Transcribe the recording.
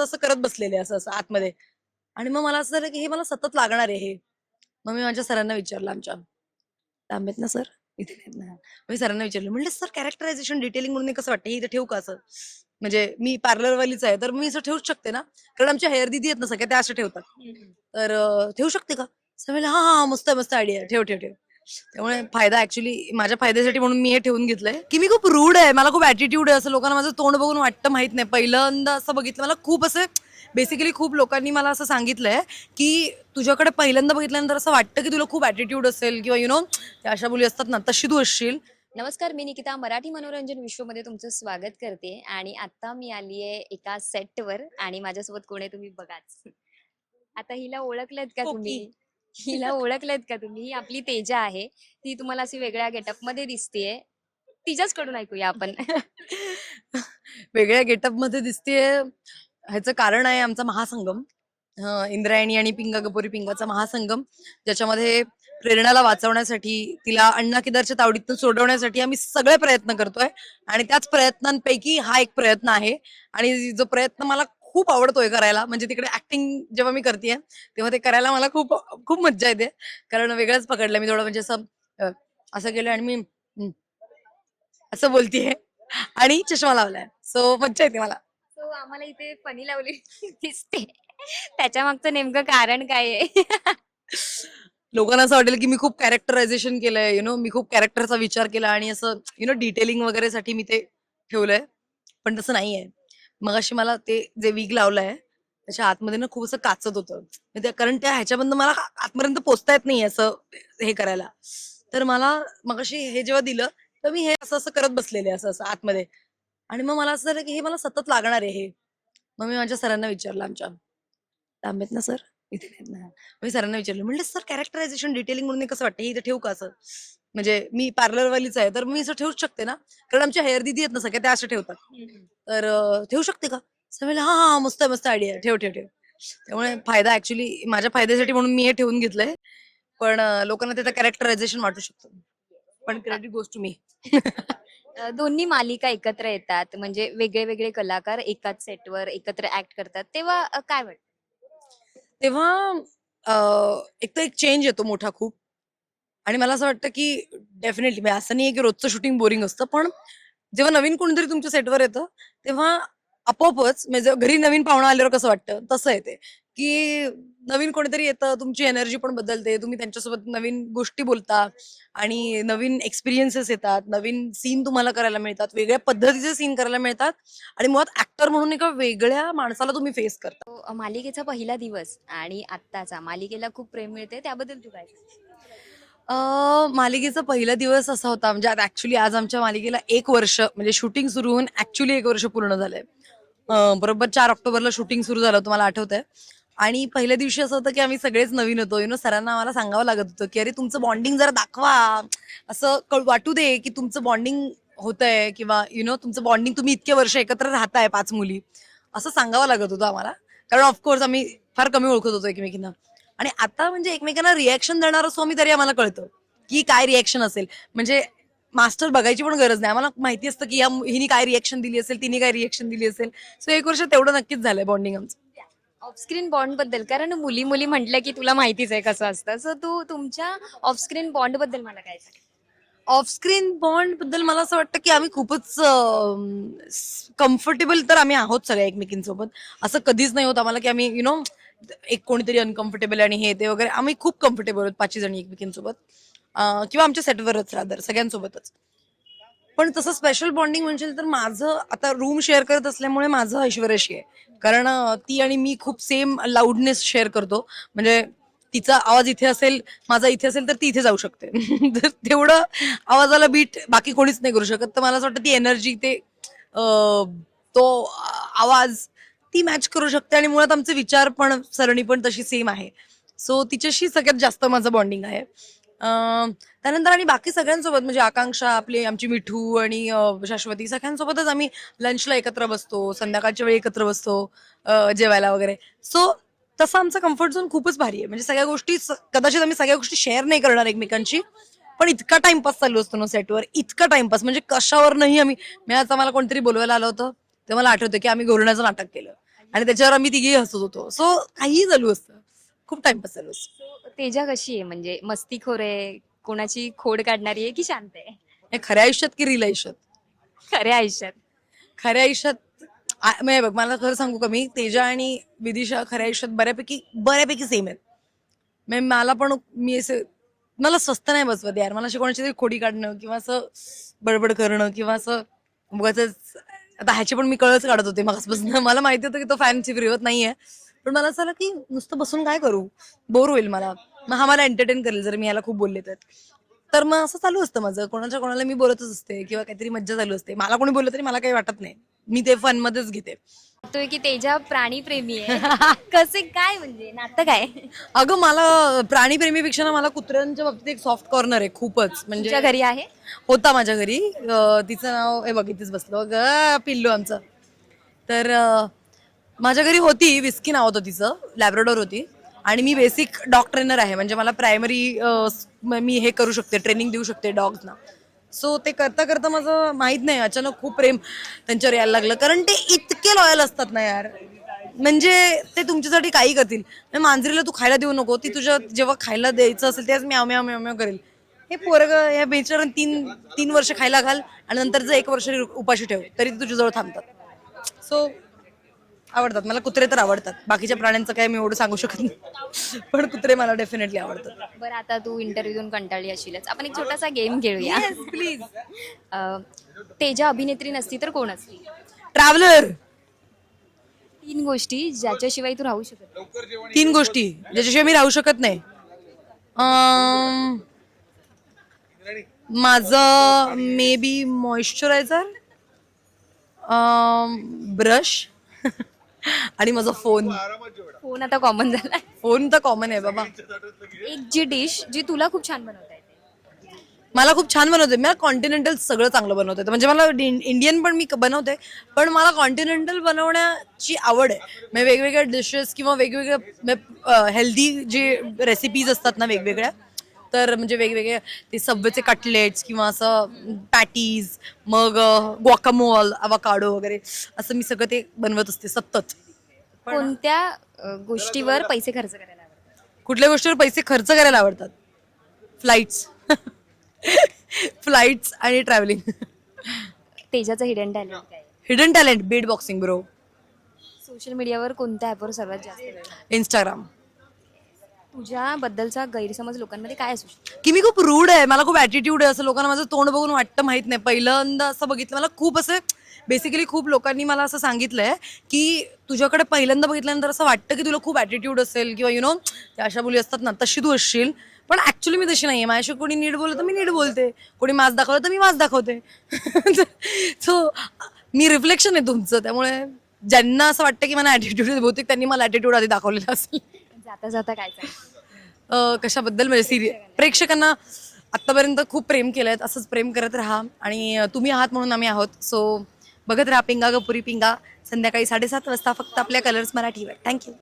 असं असं करत बसलेले असं असं आतमध्ये. आणि मग मला असं झालं की हे मला सतत लागणार आहे हे. मग मी माझ्या सरांना विचारलं आमच्या. तांबेत ना सर? इथे नाहीत ना. मी सरांना विचारलं म्हणलं सर कॅरेक्टरायझेशन डिटेलिंग म्हणून कसं वाटतं? हे इथे ठेवू का असं? म्हणजे मी पार्लरवालीच आहे तर मी असं ठेवूच शकते ना? कारण आमच्या हेअर दिदी आहेत ना सगळ्या त्या असं ठेवतात. तर ठेवू शकते का? सर म्हणलं हा हा मस्त मस्त आयडिया ठेव ठेव ठेव. त्यामुळे फायदा ऍक्च्युली माझ्या फायद्यासाठी म्हणून मी हे ठेवून घेतलंय. की मी खूप रूड आहे मला खूप ऍटिट्यूड आहे असं लोकांना माझं तोंड बघून वाटतं माहीत नाही. पहिल्यांदा असं बघितलं मला खूप असं बेसिकली खूप लोकांनी मला असं सांगितलंय की तुझ्याकडे पहिल्यांदा बघितल्यानंतर असं वाटतं की तुला खूप ऍटिट्यूड असेल किंवा यु नो अशा मुली असतात ना तशी तू असशील. नमस्कार मी निकिता मराठी मनोरंजन विश्वमध्ये तुमचं स्वागत करते आणि आता मी आली आहे एका सेटवर आणि माझ्यासोबत कोण आहे तुम्ही बघाच. आता हिला ओळखलेत का. तुम्ही? हिला ओळखलेत का तुम्ही? ही आपली तेजा आहे. ती तुम्हाला अशी वेगळ्या गेटअपमध्ये दिसतेय. तिच्याच कडून ऐकूया आपण. वेगळ्या गेटअपमध्ये दिसतेय. ह्याचं कारण आहे आमचा महासंगम. अं, इंद्रायणी आणि पिंगा गपोरी पिंगाचा महासंगम ज्याच्यामध्ये प्रेरणाला वाचवण्यासाठी तिला अण्णा केदारच्या तावडीतून सोडवण्यासाठी आम्ही सगळे प्रयत्न करतोय. आणि त्याच प्रयत्नांपैकी हा एक प्रयत्न आहे. आणि जो प्रयत्न मला खूप आवडतोय करायला. म्हणजे तिकडे ऍक्टिंग जेव्हा मी करते तेव्हा ते करायला मला खूप खूप मज्जा येते. कारण वेगळंच पकडलं मी थोडं. म्हणजे असं असं केलं आणि मी हं, असं बोलतीये. आणि चष्मा लावलाय. सो मज्जा येते मला. सो आम्हाला इथे फणी लावली दिसते. त्याच्या मागचं नेमकं कारण काय आहे? लोकांना असं वाटेल की मी खूप कॅरेक्टरायझेशन केलंय यु नो मी खूप कॅरेक्टरचा विचार केला आणि असं यु नो डिटेलिंग वगैरे साठी मी ते ठेवलंय. पण तसं नाहीये. मग अशी मला ते जे वीग लावलंय त्याच्या आतमध्ये ना खूप असं काचत होतं. त्या- कारण त्या ह्याच्याबद्दल मला आतपर्यंत पोचता येत नाही असं हे करायला. तर मला मग हे जेव्हा दिलं तर मी हे असं असं करत बसलेले असं असं आतमध्ये. आणि मग मला असं झालं की हे मला सतत लागणार आहे हे. मग मी माझ्या सरांना विचारलं आमच्या. तांबेत ना सर. इथे मी सरांना विचारलं. म्हणलं सर कॅरेक्टरायझेशन डिटेलिंग म्हणून कसं वाटतं? हे इथे ठेवू का असं? म्हणजे मी पार्लरवालीच आहे तर मी असं ठेवूच शकते ना? कारण आमच्या हेअर दिदी आहेत ना सगळ्या त्या असं ठेवतात. तर ठेवू शकते का? म्हणलं हा हा मस्त मस्त आयडिया ठेव ठेव ठेव. त्यामुळे फायदा ऍक्च्युली माझ्या फायद्यासाठी म्हणून मी हे ठेवून घेतलंय. पण लोकांना त्याचं कॅरेक्टरायझेशन वाटू शकतं. पण क्रेडिट गोष्ट मी दोन्ही मालिका एकत्र येतात. म्हणजे वेगळे वेगळे कलाकार एकाच सेटवर एकत्र ऍक्ट करतात. तेव्हा अ, काय वाटतं? तेव्हा अं, एक तर एक चेंज येतो मोठा खूप. आणि मला असं वाटतं की डेफिनेटली म्हणजे असं नाही की रोजचं शूटिंग बोरिंग असतं पण जेव्हा नवीन कोणतरी तुमच्या सेटवर येतं तेव्हा आपोआपच म्हणजे घरी नवीन पाहुणा आल्यावर कसं वाटतं? तसं येते. की नवीन कोणीतरी येतं तुमची एनर्जी पण बदलते तुम्ही त्यांच्यासोबत नवीन गोष्टी बोलता आणि नवीन एक्सपिरियन्सेस येतात नवीन सीन तुम्हाला करायला मिळतात वेगळ्या पद्धतीचे सीन करायला मिळतात आणि मुळात ऍक्टर म्हणून एका वेगळ्या माणसाला तुम्ही फेस करता. मालिकेचा पहिला दिवस आणि आत्ताचा. मालिकेला खूप प्रेम मिळते त्याबद्दल तू काय अं, मालिकेचा पहिला दिवस असा होता. म्हणजे आता ऍक्च्युली आज आमच्या मालिकेला एक वर्ष म्हणजे शूटिंग सुरू होऊन ऍक्च्युली एक वर्ष पूर्ण झालंय. अं, बरोबर चार ऑक्टोबरला शूटिंग सुरू झालं तुम्हाला आठवतंय. आणि पहिल्या दिवशी असं होतं की आम्ही सगळेच नवीन होतो. यु नो सरांना आम्हाला सांगावं लागत होतं की अरे तुमचं बॉन्डिंग जरा दाखवा. असं कळ- वाटू दे की तुमचं बॉन्डिंग होतंय किंवा यु नो तुमचं बॉन्डिंग तुम्ही इतके वर्ष एकत्र राहताय पाच मुली. असं सांगावं लागत होतं आम्हाला. कारण ऑफकोर्स आम्ही फार कमी ओळखत होतो एकमेकींना. आणि आता म्हणजे एकमेकांना रिॲक्शन देणार असो आम्ही तरी आम्हाला कळतं की काय रिॲक्शन असेल. म्हणजे मास्टर बघायची पण गरज नाही. आम्हाला माहिती असतं की या मु- हिने काय रिॲक्शन दिली असेल तिने काय रिॲक्शन दिली असेल. सो एक वर्ष तेवढं नक्कीच झालंय बॉन्डिंग आमचं. ऑफस्क्रीन बॉन्डबद्दल. कारण मुली मुली म्हटलं की तुला माहितीच आहे कसं असतं. सो तू तुमच्या ऑफस्क्रीन बॉन्डबद्दल मला काय ऑफस्क्रीन बॉन्डबद्दल मला असं वाटतं की आम्ही खूपच कम्फर्टेबल तर आम्ही आहोत सगळ्या एकमेकींसोबत. असं कधीच नाही होत आम्हाला की आम्ही यु नो एक कोणीतरी अनकम्फर्टेबल आणि हे ते वगैरे आम्ही खूप कम्फर्टेबल आहोत पाचही जणी एकमेकींसोबत. किंवा आमच्या सेटवरच रादर सगळ्यांसोबतच. पण तसं स्पेशल बॉन्डिंग म्हणजे तर माझं आता रूम शेअर करत असल्यामुळे माझं ऐश्वर्याशी आहे. कारण ती आणि मी खूप सेम लाऊडनेस शेअर करतो. म्हणजे तिचा आवाज इथे असेल माझा इथे असेल तर ती इथे जाऊ शकते. तर तेवढं आवाजाला बीट बाकी कोणीच नाही करू शकत. तर मला असं वाटतं ती एनर्जी ते तो आवाज ती मॅच करू शकते आणि मुळात आमचे विचार पण सरणी पण तशी सेम आहे. सो तिच्याशी सगळ्यात जास्त माझं बॉन्डिंग आहे. त्यानंतर आणि बाकी सगळ्यांसोबत म्हणजे आकांक्षा आपली आमची मिठू आणि शाश्वती सगळ्यांसोबतच आम्ही लंचला एकत्र बसतो संध्याकाळच्या वेळी एकत्र बसतो जेवायला वगैरे. सो तसं आमचं कम्फर्ट झोन खूपच भारी आहे. म्हणजे सगळ्या गोष्टी कदाचित आम्ही सगळ्या गोष्टी शेअर नाही करणार एकमेकांशी पण इतका टाइमपास चालू असतो ना सेटवर इतका टाइमपास म्हणजे कशावर नाही आम्ही मी आज आम्हाला कोणतरी बोलवायला आलं होतं. ते मला आठवतं की आम्ही घोरण्याचं नाटक केलं. आणि त्याच्यावर आम्ही तिघेही हसत होतो. सो काहीही चालू असतं. खूप टाइमपास चालू असतो. तेजा कशी आहे? म्हणजे मस्तीखोर आहे कोणाची खोड काढणारी आहे की शांत आहे? खऱ्या आयुष्यात की रिल आयुष्यात? खऱ्या आयुष्यात. खऱ्या आयुष्यात म्हणजे बघ मला खरं सांगू का मी? तेजा आणि विदिशा खऱ्या आयुष्यात बऱ्यापैकी बऱ्यापैकी सेम आहेत. म्हणजे मला पण मी असं मला स्वस्त नाही बसवत यार. मला अशी कोणाची तरी खोडी काढणं किंवा असं बडबड करणं किंवा असं उगाच आता ह्याचे पण मी कळच काढत होते मगासपासून. मला माहिती होतं की तो फॅनची फिरवत नाहीये. पण मला असं आलं की नुसतं बसून काय करू? बोर होईल मला. मग हा मला एंटरटेन करेल जर मी याला खूप बोलले तर. तर मग असं चालू असतं माझं. कोणाच्या कोणाला मी बोलतच असते किंवा काहीतरी मज्जा चालू असते. मला कोणी बोललं तरी मला काही वाटत नाही. मी ते फन मध्येच घेते. तो की तेजा प्राणीप्रेमी आहे. कसे काय म्हणजे? नातं काय? अगं मला प्राणीप्रेमीपेक्षा ना मला कुत्र्यांच्या बाबतीत एक सॉफ्ट कॉर्नर आहे खूपच. म्हणजे घरी आहे? होता माझ्या घरी. अं, तिचं नाव हे बघ इथेच बसलो. ग पिल्लू आमचं. तर अं, माझ्या घरी होती विस्की नाव होतं तिचं लॅब्राडोर होती. आणि मी बेसिक डॉग ट्रेनर आहे. म्हणजे मला प्रायमरी मी हे करू शकते ट्रेनिंग देऊ शकते डॉग्सना सो ते करता करता माझं माहीत नाही. अचानक खूप प्रेम त्यांच्यावर यायला लागलं. कारण ते इतके लॉयल असतात ना यार. म्हणजे ते तुमच्यासाठी काही करतील. म्हणजे मांजरीला तू खायला देऊ नको. ती तुझ्या जेव्हा खायला द्यायचं असेल तेव्हाच मी आम्ही आम्ही आम्ही करेल. हे पोरग या बेचार तीन तीन वर्ष खायला घाल आणि नंतर जर एक वर्ष उपाशी ठेव तरी ते तुझ्याजवळ थांबतात. सो आवडतात. मला कुत्रे तर आवडतात. बाकीच्या प्राण्यांचं काय मी एवढं सांगू शकत नाही. पण कुत्रे मला डेफिनेटली आवडतात. बरं आता तू इंटरव्ह्यू देऊन कंटाळली अशीलच आपण एक छोटासा गेम खेळूया. प्लीज अं, तेजा अभिनेत्री नसती तर कोण असती? ट्रॅव्हलर तीन गोष्टी ज्याच्याशिवाय तू राहू शकत नाही. तीन गोष्टी ज्याच्याशिवाय मी राहू शकत नाही. अं, माझं मे बी मॉइश्चरायझर ब्रश आणि माझा फोन. फोन आता कॉमन झालाय. फोन तर कॉमन आहे बाबा. एक जी डिश जी तुला खूप छान बनवता येते. मला खूप छान बनवते. मला कॉन्टिनेंटल सगळं चांगलं बनवता. येतं म्हणजे मला इंड- इंडियन पण मी बनवते पण मला कॉन्टिनेंटल बनवण्याची आवड आहे. म्हणजे वेगवेगळ्या डिशेस किंवा वेगवेगळ्या हेल्दी जे रेसिपीज असतात ना वेगवेगळ्या तर म्हणजे वेगवेगळे ते सब्वेचे कटलेट्स किंवा असं पॅटीज मग ग्वाकामोल अवाकाडो वगैरे असं मी सगळं ते बनवत असते सतत. कोणत्या अं, गोष्टीवर पैसे खर्च करायला आवडतात? कुठल्या गोष्टीवर पैसे खर्च करायला आवडतात? फ्लाईट्स फ्लाईट्स आणि ट्रॅव्हलिंग तेजाचं हिडन टॅलेंट काय? Hidden talent beatboxing bro social मीडियावर कोणत्या ॲपवर सर्वात जास्त? वेळ? इंस्टाग्राम तुझ्याबद्दलचा गैरसमज लोकांमध्ये काय असू शकतो? की मी खूप रूड आहे. मला खूप ॲटिट्यूड आहे. असं लोकांना माझं तोंड बघून वाटतं माहीत नाही. पहिल्यांदा असं बघितलं. मला खूप असं बेसिकली खूप लोकांनी मला असं सांगितलंय की तुझ्याकडे पहिल्यांदा बघितल्यानंतर असं वाटतं की तुला खूप ॲटिट्यूड असेल किंवा यु नो अशा मुली असतात ना तशी तू असशील. पण ऍक्च्युली मी तशी नाहीये. माझ्याशी कोणी नीट बोललं तर मी नीट बोलते. कोणी मास दाखवलं तर मी मास दाखवते. सो मी रिफ्लेक्शन आहे तुमचं. त्यामुळे ज्यांना असं वाटतं की मला ॲटिट्यूड बहुतेक त्यांनी मला ॲटिट्यूड आधी दाखवलेला असेल. जाता जाता काय सांग कशाबद्दल? म्हणजे सिरियल प्रेक्षकांना आतापर्यंत खूप प्रेम केलंय असंच प्रेम करत राहा. आणि तुम्ही आहात म्हणून आम्ही आहोत. सो बघत राहा पिंगा गपुरी पिंगा. संध्याकाळी साडेसात वाजता फक्त आपल्या कलर्स मराठीवर. थँक्यू